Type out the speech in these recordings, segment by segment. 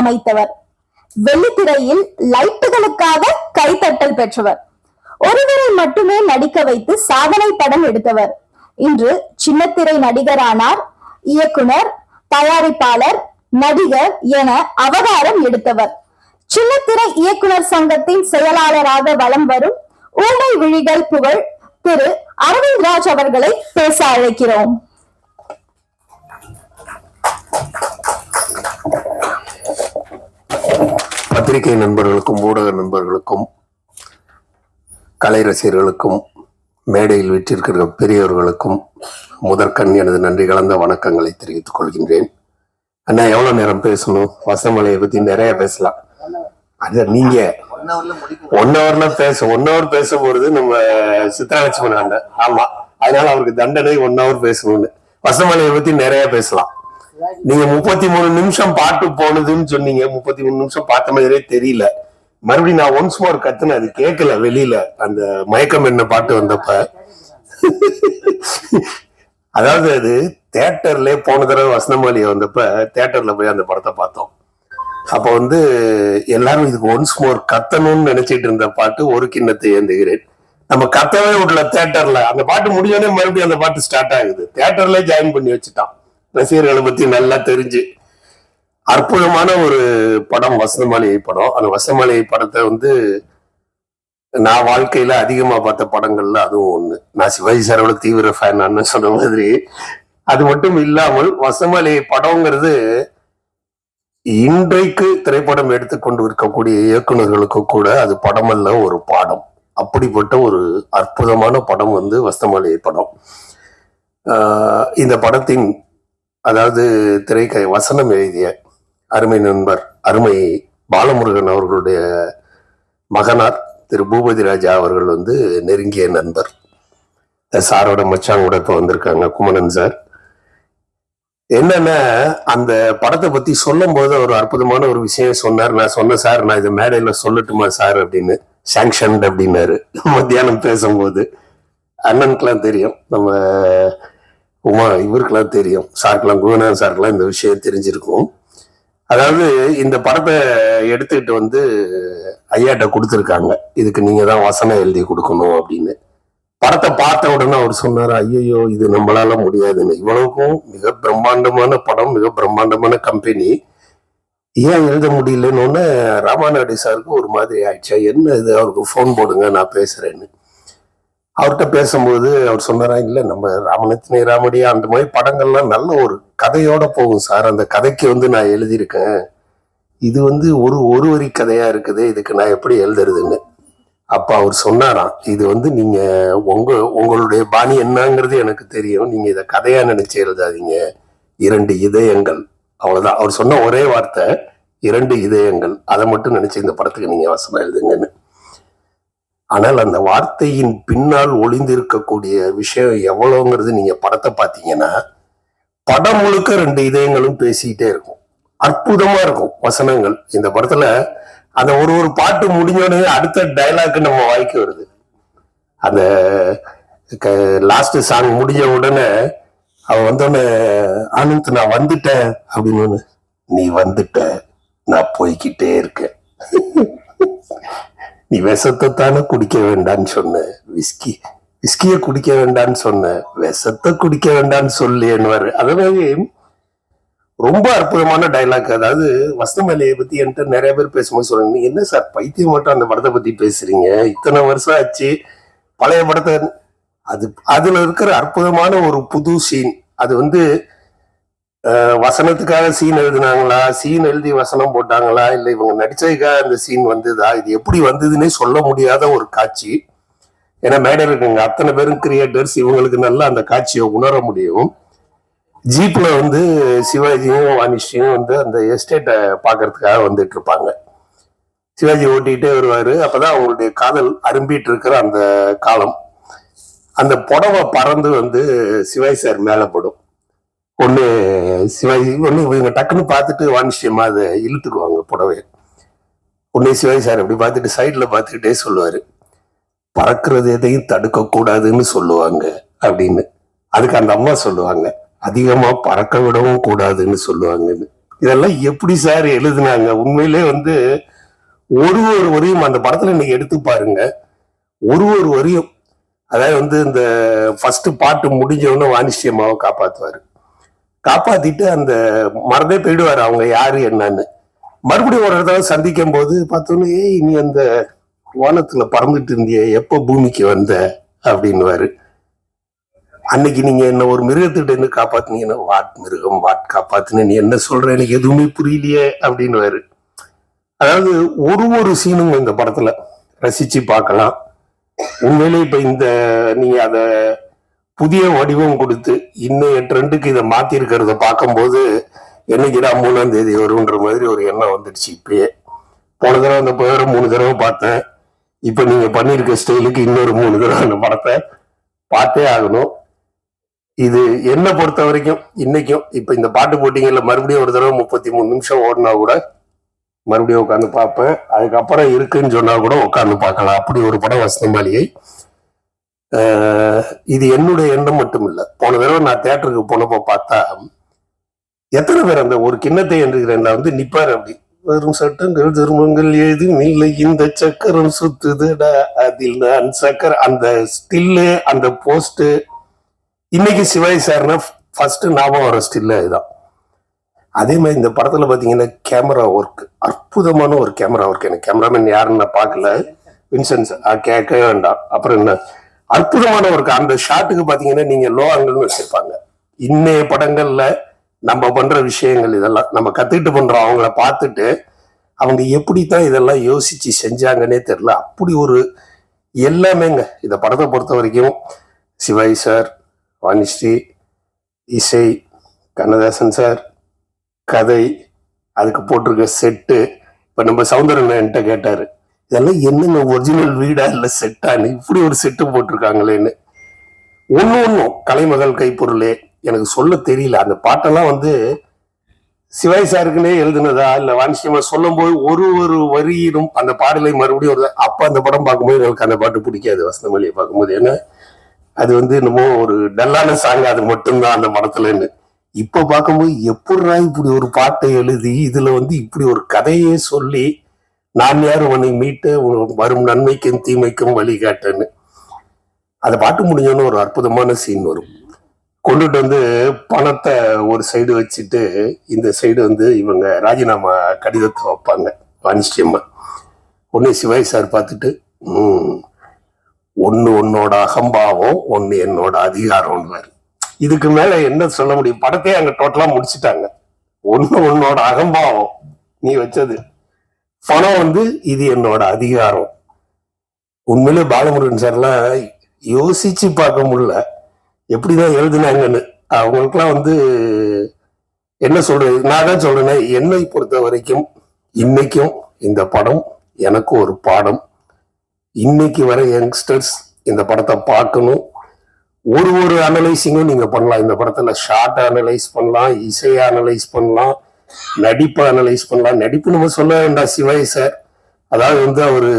அமைத்தவர். வெள்ளித்திரையில் லைட்டுகளுக்காக கைத்தட்டல் பெற்றவர். ஒருவரை மட்டுமே நடிக்க வைத்து சாதனை படம் எடுத்தவர். இன்று சின்னத்திரை நடிகரானார் இயக்குனர் தயாரிப்பாளர் நடிகர் என அவதாரம் எடுத்தவர். சின்னத்திரை இயக்குனர் சங்கத்தின் செயலாளராக வலம் வரும் ஊமை விழிகள் புகழ் திரு அரவிந்த் ராஜ் அவர்களை பேச அழைக்கிறோம். பத்திரிகை நண்பர்களுக்கும் ஊடக நண்பர்களுக்கும் கலை ரசிகர்களுக்கும் மேடையில் வீற்றிருக்கிற பெரியவர்களுக்கும் முதற்கண் எனது நன்றி கலந்த வணக்கங்களை தெரிவித்துக் கொள்கின்றேன். அண்ணா எவ்வளவு நேரம் பேசணும்? வசமலையை பத்தி நிறைய பேசலாம். அது நீங்க ஒன் ஹவர்ல பேச ஒன் ஹவர் பேசும்பொழுது நம்ம சித்ராலட்சுமி ஆமா அதனால அவருக்கு தண்டனை ஒன் ஹவர் பேசணும்னு. வசமலையை பத்தி நிறைய பேசலாம். நீங்க முப்பத்தி மூணு நிமிஷம் பாட்டு போனதுன்னு சொன்னீங்க. முப்பத்தி மூணு நிமிஷம் பார்த்த மாதிரியே தெரியல. மறுபடியும் நான் ஒன்ஸ் மோர் கத்துனேன். அது கேட்கல வெளியில. அந்த மயக்கம் என்ன பாட்டு வந்தப்ப. அதாவது அது தேட்டர்ல போன தடவை வசனமாலியா வந்தப்ப தேட்டர்ல போய் அந்த படத்தை பார்த்தோம். அப்ப வந்து எல்லாரும் இதுக்கு ஒன்ஸ் மோர் கத்தணும்னு நினைச்சிட்டு இருந்த பாட்டு ஒரு கிண்ணத்தை ஏந்துகிறேன். நம்ம கத்தவே விடல தேட்டர்ல அந்த பாட்டு முடிஞ்சோடனே மறுபடியும் அந்த பாட்டு ஸ்டார்ட் ஆகுது. தேட்டர்ல ஜாயின் பண்ணி வச்சுட்டான். ரசிகர்களை பத்தி நல்லா தெரிஞ்சு. அற்புதமான ஒரு படம் வசந்தமாளிகை படம். அந்த வசந்தமாளிகை படத்தை வந்து நான் வாழ்க்கையில அதிகமா பார்த்த படங்கள்ல அதுவும் ஒண்ணு. நான் சிவாஜி சாரோட தீவிர ஃபேன் சொன்ன மாதிரி. அது மட்டும் இல்லாமல் வசமாளிகை படம்ங்கிறது இன்றைக்கு திரைப்படம் எடுத்துக்கொண்டு இருக்கக்கூடிய இயக்குனர்களுக்கு கூட அது படமல்ல ஒரு பாடம். அப்படிப்பட்ட ஒரு அற்புதமான படம் வந்து வசந்தமாளிகை படம். ஆஹ் இந்த படத்தின் அதாவது திரைக்கை வசனம் எழுதிய அருமை நண்பர் அருமை பாலமுருகன் அவர்களுடைய மகனார் திரு. பூபதி ராஜா அவர்கள் வந்து நெருங்கிய நண்பர். சாரோட மச்சான் கூட இப்போ வந்திருக்காங்க குமணன் சார். என்னன்னா அந்த படத்தை பத்தி சொல்லும் போது ஒரு அற்புதமான ஒரு விஷயம் சொன்னார். நான் சொன்னேன் சார் நான் இதை மேடையில சொல்லட்டுமா சார் அப்படின்னு சாங்ஷன் அப்படின்னாரு. மத்தியானம் பேசும்போது. அண்ணனுக்குலாம் தெரியும். நம்ம உமா இவருக்கெல்லாம் தெரியும். சாருக்கெல்லாம் குகநாதன் சாருக்கெல்லாம் இந்த விஷயம் தெரிஞ்சிருக்கும். அதாவது இந்த படத்தை எடுத்துக்கிட்டு வந்து ஐயாட்ட கொடுத்துருக்காங்க. இதுக்கு நீங்க தான் வசனம் எழுதி கொடுக்கணும் அப்படின்னு. படத்தை பார்த்த உடனே அவர் சொன்னார் ஐயோ இது நம்மளால முடியாதுன்னு. இவ்வளவுக்கும் மிக பிரம்மாண்டமான படம் மிக பிரம்மாண்டமான கம்பெனி ஏன் எழுத முடியலன்னு ஒன்று ராமாநாயுடு சாருக்கு ஒரு மாதிரி ஆயிடுச்சா. என்ன இது? அவருக்கு ஃபோன் போடுங்க நான் பேசுறேன்னு. அவர்கிட்ட பேசும்போது அவர் சொன்னாரா இல்லை நம்ம ராமநத்தினை ராமடியா அந்த மாதிரி படங்கள்லாம் நல்ல ஒரு கதையோட போகும் சார். அந்த கதைக்கு வந்து நான் எழுதியிருக்கேன். இது வந்து ஒரு ஒரு வரி கதையா இருக்குது இதுக்கு நான் எப்படி எழுதுறதுன்னு. அப்போ அவர் சொன்னாராம் இது வந்து நீங்க உங்க உங்களுடைய பாணி என்னங்கிறது எனக்கு தெரியும். நீங்க இதை கதையா நினைச்சு எழுதாதீங்க. இரண்டு இதயங்கள். அவ்வளவுதான். அவர் சொன்ன ஒரே வார்த்தை இரண்டு இதயங்கள். அதை மட்டும் நினைச்சு இந்த படத்துக்கு நீங்க வசனம் எழுதுங்கன்னு. ஆனால் அந்த வார்த்தையின் பின்னால் ஒளிந்திருக்கக்கூடிய விஷயம் எவ்வளவுங்கிறது நீங்க படத்தை பார்த்தீங்கன்னா படம் முழுக்க ரெண்டு இதயங்களும் பேசிக்கிட்டே இருக்கும். அற்புதமா இருக்கும் வசனங்கள். இந்த படத்துல அந்த ஒரு ஒரு பாட்டு முடிஞ்சோடனே அடுத்த டைலாக் நம்ம வாய்க்கு வருது. அந்த லாஸ்ட் சாங் முடிஞ்ச உடனே அவ வந்தோடனே ஆனந்த் நான் வந்துட்டேன். அப்படின்னு நீ வந்துட்ட நான் போய்கிட்டே இருக்கேன். நீ விஷத்தை தானே குடிக்க வேண்டான்னு சொன்ன. விஸ்கி விஸ்கியை குடிக்க வேண்டான்னு சொன்ன. விஷத்தை குடிக்க வேண்டான்னு சொல்லியன்னுவாரு அதாவது ரொம்ப அற்புதமான டைலாக் அதாவது வசந்தமலையை பத்தி என்கிட்ட நிறைய பேர் பேசும்போது சொல்றாங்க. நீங்க என்ன சார் பைத்தியம் மட்டும் அந்த படத்தை பத்தி பேசுறீங்க? இத்தனை வருஷம் ஆச்சு. பழைய படத்தை அது அதுல இருக்கிற அற்புதமான ஒரு புது சீன் அது வந்து வசனத்துக்காக சீன் எழுதுனாங்களா? சீன் எழுதி வசனம் போட்டாங்களா? இல்ல இவங்க நடிச்சதுக்காக அந்த சீன் வந்ததா? இது எப்படி வந்ததுன்னே சொல்ல முடியாத ஒரு காட்சி. ஏன்னா மேடம் இருக்குங்க அத்தனை பேரும் கிரியேட்டர்ஸ் இவங்களுக்கு நல்லா அந்த காட்சியை உணர முடியும். ஜீப்ல வந்து சிவாஜியும் வாணிஷியும் வந்து அந்த எஸ்டேட்டை பார்க்கறதுக்காக வந்துட்டு இருப்பாங்க. சிவாஜி ஓட்டிக்கிட்டே வருவாரு. அப்பதான் அவங்களுடைய காதல் அரும்பிட்டு இருக்கிற அந்த காலம். அந்த புடவை பறந்து வந்து சிவாஜி சார் மேலே படும். ஒண்ணு சிவாஜி ஒண்ணு இவங்க டக்குன்னு பார்த்துட்டு வாணிஷ்யமா அதை இழுத்துக்குவாங்க புடவை ஒன்னே சிவாஜி சார் அப்படி பார்த்துட்டு சைட்ல பார்த்துக்கிட்டே சொல்லுவாரு. பறக்கிறது எதையும் தடுக்க கூடாதுன்னு சொல்லுவாங்க அப்படின்னு. அதுக்கு அந்த அம்மா சொல்லுவாங்க அதிகமா பறக்க விடவும் கூடாதுன்னு சொல்லுவாங்கன்னு. இதெல்லாம் எப்படி சார் எழுதுனாங்க? உண்மையிலே வந்து ஒரு ஒரு வரியும் அந்த படத்துல நீங்க எடுத்து பாருங்க. ஒரு ஒரு வரியும் அதாவது வந்து இந்த ஃபர்ஸ்ட் பாட்டு முடிஞ்சவொன்னே வாணிஷ்யமாவை காப்பாற்றுவார் காப்பாத்துவாரு. காப்பாத்திட்டு அந்த மறந்தே போயிடுவாரு அவங்க யாரு என்னன்னு. மறுபடியும் ஒரு இடத்துல சந்திக்கும் போது பார்த்தோன்னே ஏய் நீ அந்த வானத்துல பறந்துட்டு இருந்திய எப்போ பூமிக்கு வந்த? அப்படின்னுவாரு. அன்னைக்கு நீங்க என்ன ஒரு மிருகத்திட்ட இருந்து காப்பாத்துனீங்கன்னா வாட் மிருகம் வாட் காப்பாத்தின? நீ என்ன சொல்ற? எனக்கு எதுவுமே புரியலையே அப்படின்னுவாரு. அதாவது ஒரு ஒரு சீனும் இந்த படத்துல ரசிச்சு பார்க்கலாம். உண்மையிலே இப்ப இந்த நீங்க அதை புதிய வடிவம் கொடுத்து இன்னும் ட்ரெண்டுக்கு இதை மாற்றிருக்கிறத பார்க்கும்போது என்னைக்குடா மூணாம் தேதி வரும்ன்ற மாதிரி ஒரு எண்ணம் வந்துடுச்சு இப்பயே. போன தடவை அந்த பேரை மூணு தடவை பார்த்தேன். இப்ப நீங்க பண்ணியிருக்க ஸ்டைலுக்கு இன்னொரு மூணு தடவை அந்த படத்தை பார்த்தே ஆகணும். இது என்ன பொறுத்த வரைக்கும் இன்னைக்கும் இப்ப இந்த பாட்டு போட்டிங்கல்ல மறுபடியும் ஒரு தடவை முப்பத்தி மூணு நிமிஷம் ஓடினா கூட மறுபடியும் உட்காந்து பார்ப்பேன். அதுக்கப்புறம் இருக்குன்னு சொன்னா கூட உட்காந்து பார்க்கலாம். அப்படி ஒரு படம் வசந்தமாளிகை மாளிகை இது என்னுடைய எண்ணம் மட்டும் இல்லை போன தடவை நான் தேட்டருக்கு போனப்போ பார்த்தா எத்தனை பேர் அந்த ஒரு கிண்ணத்தை என்கிறேன் வந்து நிப்பார் அப்படி. வரும் சட்டங்கள் திருமங்கள் ஏதும் இல்லை. இந்த சக்கரம் சுத்துதுடா. அதில் நான் சக்கர அந்த ஸ்டில்லு அந்த போஸ்ட்டு. இன்னைக்கு சிவாஜி சார்னா ஃபர்ஸ்ட் ஞாபகம் வர ஸ்டில்லு இதுதான் அதே மாதிரி இந்த படத்தில் பார்த்தீங்கன்னா கேமரா ஒர்க் அற்புதமான ஒரு கேமரா ஒர்க் எனக்கு கேமராமேன் யாருன்னு நான் பார்க்கல. வின்சென்ஸ் கேட்க வேண்டாம். அப்புறம் என்ன? அற்புதமான ஒரு அந்த ஷாட்டுக்கு பாத்தீங்கன்னா நீங்க லோ ஆங்கிள்னு வச்சிருப்பாங்க. இன்னைய படங்கள்ல நம்ம பண்ற விஷயங்கள் இதெல்லாம் நம்ம கத்துக்கிட்டு பண்றோம். அவங்கள பார்த்துட்டு அவங்க எப்படித்தான் இதெல்லாம் யோசிச்சு செஞ்சாங்கன்னே தெரியல. அப்படி ஒரு எல்லாமேங்க. இந்த படத்தை பொறுத்த வரைக்கும் சிவாஜி சார் வாணிஸ்ரீ இசை கண்ணதாசன் சார் கதை அதுக்கு போட்டிருக்க செட்டு இப்போ நம்ம சவுந்தரன் என்கிட்ட கேட்டார். இதெல்லாம் என்னென்ன ஒரிஜினல் வீடா இல்ல செட்டான்னு இப்படி ஒரு செட்டு போட்டிருக்காங்களேன்னு. ஒன்று ஒன்றும் கலைமகள் கைப்பொருளே எனக்கு சொல்ல தெரியல. அந்த பாட்டெல்லாம் வந்து சிவாய் சாருக்குன்னே எழுதுனதா இல்லை வான்சியமா சொல்லும் போது ஒரு ஒரு வரியிலும் அந்த பாடலை மறுபடியும் ஒரு அப்போ அந்த படம் பார்க்கும்போது எனக்கு அந்த பாட்டு பிடிக்காது. வசந்தமொழியை பார்க்கும்போது ஏன்னா அது வந்து என்னமோ ஒரு டல்லான சாங் அது மட்டும்தான் அந்த படத்துலன்னு இப்போ பார்க்கும்போது எப்படிடா இப்படி ஒரு பாட்டை எழுதி இதுல வந்து இப்படி ஒரு கதையே சொல்லி நான் யார் உன்னை மீட்டு வரும் நன்மைக்கும் தீமைக்கும் வழிகாட்டேன்னு அதை பாட்டு முடிஞ்சோன்னு ஒரு அற்புதமான சீன் வரும். கொண்டுட்டு வந்து பணத்தை ஒரு சைடு வச்சுட்டு இந்த சைடு வந்து இவங்க ராஜினாமா கடிதத்தை வைப்பாங்க வாணிஷ்யம்மா உடனே சிவாய் சார் பார்த்துட்டு ம் ஒன்று உன்னோட அகம்பாவம் ஒன்று என்னோட அதிகாரம்னு இதுக்கு மேலே என்ன சொல்ல முடியும்? படத்தையே அங்கே டோட்டலாக முடிச்சிட்டாங்க. ஒன்று உன்னோட அகம்பாவம் நீ வச்சது. பணம் வந்து இது என்னோட அதிகாரம். உண்மையிலே பாலமுருகன் சார்லாம் யோசிச்சு பார்க்க முடியல. எப்படிதான் எழுதுனாங்கன்னு. அவங்களுக்குலாம் வந்து என்ன சொல்றது? நான் தான் சொல்றேனே என்னை பொறுத்த வரைக்கும் இன்னைக்கும் இந்த படம் எனக்கு ஒரு பாடம். இன்னைக்கு வர யங்ஸ்டர்ஸ் இந்த படத்தை பார்க்கணும். ஒரு ஒரு அனலைசிங்கும் நீங்க பண்ணலாம். இந்த படத்துல ஷார்ட் அனலைஸ் பண்ணலாம் இசையை அனலைஸ் பண்ணலாம். நடிப்பை அனலைஸ் பண்ணலாம். நடிப்பு நம்ம சொல்ல வேண்டாம் சிவாய் சார் அதாவது வந்து அவரு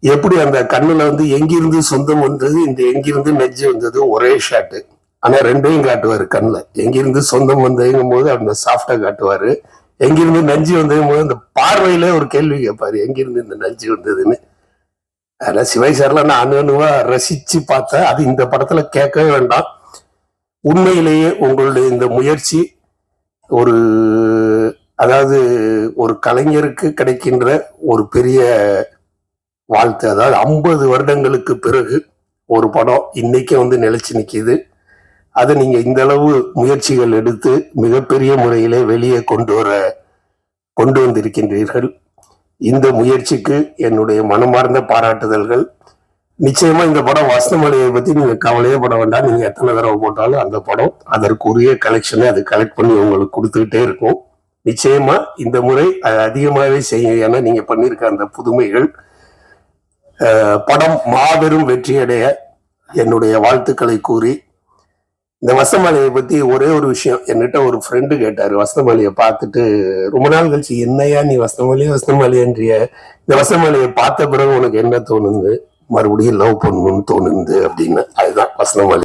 எப்படி அந்த கண்ணுல வந்து எங்கிருந்து சொந்தம் வந்தது இந்த எங்கிருந்து நெஞ்சு வந்தது ஒரே ஷாட்டு ஆனா ரெண்டையும் காட்டுவாரு கண்ணுல. எங்கிருந்து சொந்தம் வந்ததுங்கும் போது அந்த சாஃப்டா காட்டுவாரு. எங்கிருந்து நஞ்சு வந்ததுங்கும் போது அந்த பார்வையில ஒரு கேள்வி கேட்பாரு. எங்கிருந்து இந்த நஞ்சு வந்ததுன்னு? அதனால சிவாய் சார்லாம் நான் அணுவா ரசிச்சு பார்த்தேன் அது இந்த படத்துல கேட்கவே வேண்டாம். உண்மையிலேயே உங்களுடைய இந்த முயற்சி ஒரு அதாவது ஒரு கலைஞருக்கு கிடைக்கின்ற ஒரு பெரிய வாழ்த்து. அதாவது ஐம்பது வருடங்களுக்கு பிறகு ஒரு படம் இன்னைக்கு வந்து நிலைச்சு நிற்கிது அதை நீங்கள் இந்த அளவு முயற்சிகள் எடுத்து மிகப்பெரிய முறையிலே வெளியே கொண்டு வர கொண்டு வந்திருக்கின்றீர்கள். இந்த முயற்சிக்கு என்னுடைய மனமார்ந்த பாராட்டுதல்கள். நிச்சயமா இந்த படம் வசந்தமலையை பத்தி நீங்க கவலையே பட வேண்டாம். நீங்க எத்தனை தடவை போட்டாலும் அந்த படம் அதற்குரிய கலெக்ஷனை அது கலெக்ட் பண்ணி உங்களுக்கு கொடுத்துக்கிட்டே இருக்கும். நிச்சயமா இந்த முறை அது அதிகமாகவே செய்யும் ஏன்னா நீங்க பண்ணியிருக்க அந்த புதுமைகள் படம் மாபெரும் வெற்றியடைய என்னுடைய வாழ்த்துக்களை கூறி இந்த வசமலையை பத்தி ஒரே ஒரு விஷயம். என்கிட்ட ஒரு ஃப்ரெண்டு கேட்டாரு. வசந்தமலையை பார்த்துட்டு ரொம்ப நாள் கழிச்சு என்னையா நீ வசந்தமலையே வசந்தமலையன்றிய இந்த வசந்தமலையை பார்த்த பிறகு உனக்கு என்ன தோணுது? மறுபடியும் லவ் பண்ணணும்னு தோணுது அப்படின்னு. அதுதான் வசனம்.